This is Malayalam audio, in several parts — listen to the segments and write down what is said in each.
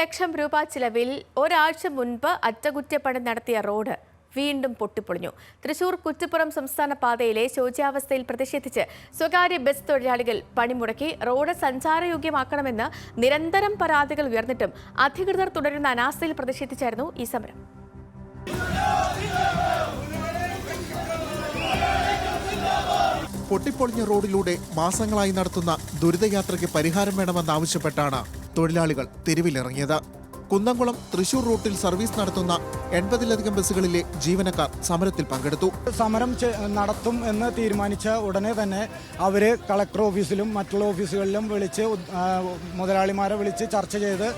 ലക്ഷം രൂപ ചിലവിൽ ഒരാഴ്ച മുൻപ് അറ്റകുറ്റപ്പണി നടത്തിയ റോഡ് വീണ്ടും പൊട്ടിപ്പൊളിഞ്ഞു. തൃശൂർ കുറ്റിപ്പുറം സംസ്ഥാന പാതയിലെ ശോച്യാവസ്ഥയിൽ പ്രതിഷേധിച്ച് സ്വകാര്യ ബസ് തൊഴിലാളികൾ പണിമുടക്കി റോഡ് സഞ്ചാരയോഗ്യമാക്കണമെന്ന് നിരന്തരം പരാതികൾ ഉയർന്നിട്ടും അധികൃതർ തുടരുന്ന അനാസ്ഥയിൽ പ്രതിഷേധിച്ചായിരുന്നു ഈ സമരം. പൊട്ടിപ്പൊളിഞ്ഞ റോഡിലൂടെ മാസങ്ങളായി നടത്തുന്ന ദുരിതയാത്രയ്ക്ക് പരിഹാരം വേണമെന്നാവശ്യപ്പെട്ടാണ് തൊഴിലാളികൾ തെരുവിലിറങ്ങിയത്. കുന്നംകുളം തൃശൂർ റൂട്ടിൽ സർവീസ് നടത്തുന്ന എൺപതിലധികം ബസ്സുകളിലെ ജീവനക്കാർ സമരത്തിൽ പങ്കെടുത്തു. സമരം നടത്തും എന്ന് തീരുമാനിച്ച ഉടനെ തന്നെ അവർ കളക്ടർ ഓഫീസിലും മറ്റുള്ള ഓഫീസുകളിലും വിളിച്ച് മുതലാളിമാരെ വിളിച്ച് ചർച്ച ചെയ്ത്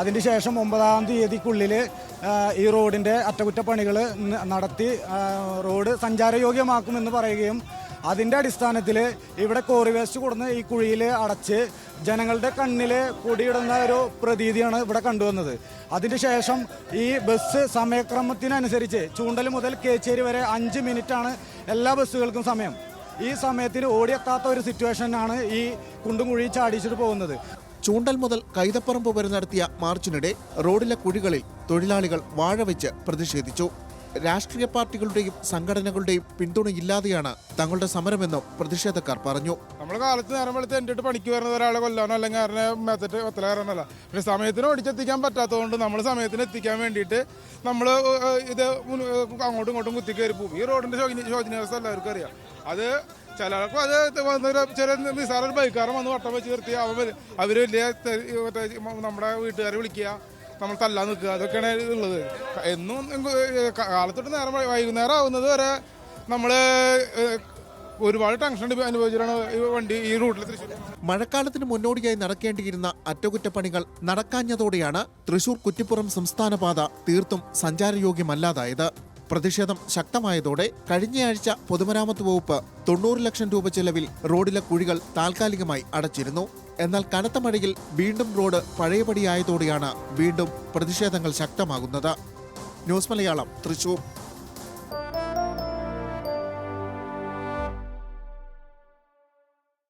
അതിനുശേഷം ഒമ്പതാം തീയതിക്കുള്ളിൽ ഈ റോഡിന്റെ അറ്റകുറ്റപ്പണികൾ നടത്തി റോഡ് സഞ്ചാരയോഗ്യമാക്കുമെന്ന് പറയുകയും അതിന്റെ അടിസ്ഥാനത്തിൽ ഇവിടെ കോറി വേസ്റ്റ് കൊടുന്ന് ഈ കുഴിയിൽ അടച്ച് ജനങ്ങളുടെ കണ്ണിൽ പൊടിയിടുന്ന ഒരു പ്രതീതിയാണ് ഇവിടെ കണ്ടുവന്നത്. അതിന് ശേഷം ഈ ബസ് സമയക്രമത്തിനനുസരിച്ച് ചൂണ്ടൽ മുതൽ കേച്ചേരി വരെ അഞ്ച് മിനിറ്റാണ് എല്ലാ ബസ്സുകൾക്കും സമയം. ഈ സമയത്തിന് ഓടിയെത്താത്ത ഒരു സിറ്റുവേഷനാണ് ഈ കുണ്ടും കുഴി ചാടിച്ചിട്ട് പോകുന്നത്. ചൂണ്ടൽ മുതൽ കൈതപ്പറമ്പ് വരെ നടത്തിയ മാർച്ചിനിടെ റോഡിലെ കുഴികളിൽ തൊഴിലാളികൾ വാഴ വെച്ച് പ്രതിഷേധിച്ചു. രാഷ്ട്രീയ പാർട്ടികളുടെയും സംഘടനകളുടെയും പിന്തുണയില്ലാതെയാണ് തങ്ങളുടെ സമരമെന്നും പ്രതിഷേധക്കാർ പറഞ്ഞു. നമ്മൾ കാലത്ത് നേരം വെളുത്ത് എന്റെ പണിക്ക് വരുന്ന ഒരാളെ കൊല്ലാനോ അല്ലെങ്കിൽ അറിഞ്ഞ മെത്തിട്ട് ഒത്തല കയറാനല്ല പക്ഷെ സമയത്തിന് ഓടിച്ചെത്തിക്കാൻ പറ്റാത്തതുകൊണ്ട് നമ്മൾ സമയത്തിന് എത്തിക്കാൻ വേണ്ടിയിട്ട് നമ്മൾ ഇത് അങ്ങോട്ടും ഇങ്ങോട്ടും കുത്തി കയറി പോകും ഈ റോഡിന്റെ ശോചന ശോചനീയാവസ്ഥ എല്ലാവർക്കും അറിയാം. അത് ചിലർക്കും അത് വന്നൊരു ചില നിസ്സാര ഒരു ബൈക്കാരൻ വന്ന് വട്ടം വെച്ച് നിർത്തി അവർ വലിയ നമ്മുടെ വീട്ടുകാരെ വിളിക്കുക. നമ്മൾ തല്ലാൻ നിൽക്കുക. അതൊക്കെയാണ് ഉള്ളത്. എന്നും കാലത്തൊട്ട് നേരം വൈകുന്നേരം ആവുന്നത് വരെ നമ്മൾ ഒരുപാട് ടെൻഷൻ അനുഭവിച്ചിട്ടാണ് ഈ വണ്ടി ഈ റൂട്ടിൽ തൃശ്ശൂർ മഴക്കാലത്തിന് മുന്നോടിയായി നടക്കേണ്ടിയിരുന്ന അറ്റകുറ്റപ്പണികൾ നടക്കാഞ്ഞതോടെയാണ് തൃശൂർ കുറ്റിപ്പുറം സംസ്ഥാന പാത തീർത്തും സഞ്ചാരയോഗ്യമല്ലാതായത്. പ്രതിഷേധം ശക്തമായതോടെ കഴിഞ്ഞയാഴ്ച പൊതുമരാമത്ത് വകുപ്പ് തൊണ്ണൂറ് ലക്ഷം രൂപ ചെലവിൽ റോഡിലെ കുഴികൾ താൽക്കാലികമായി അടച്ചിരുന്നു. എന്നാൽ കനത്ത മഴയിൽ വീണ്ടും റോഡ് പഴയപടിയായതോടെയാണ് വീണ്ടും പ്രതിഷേധങ്ങൾ ശക്തമാകുന്നത്. ന്യൂസ് മലയാളം തൃശൂർ.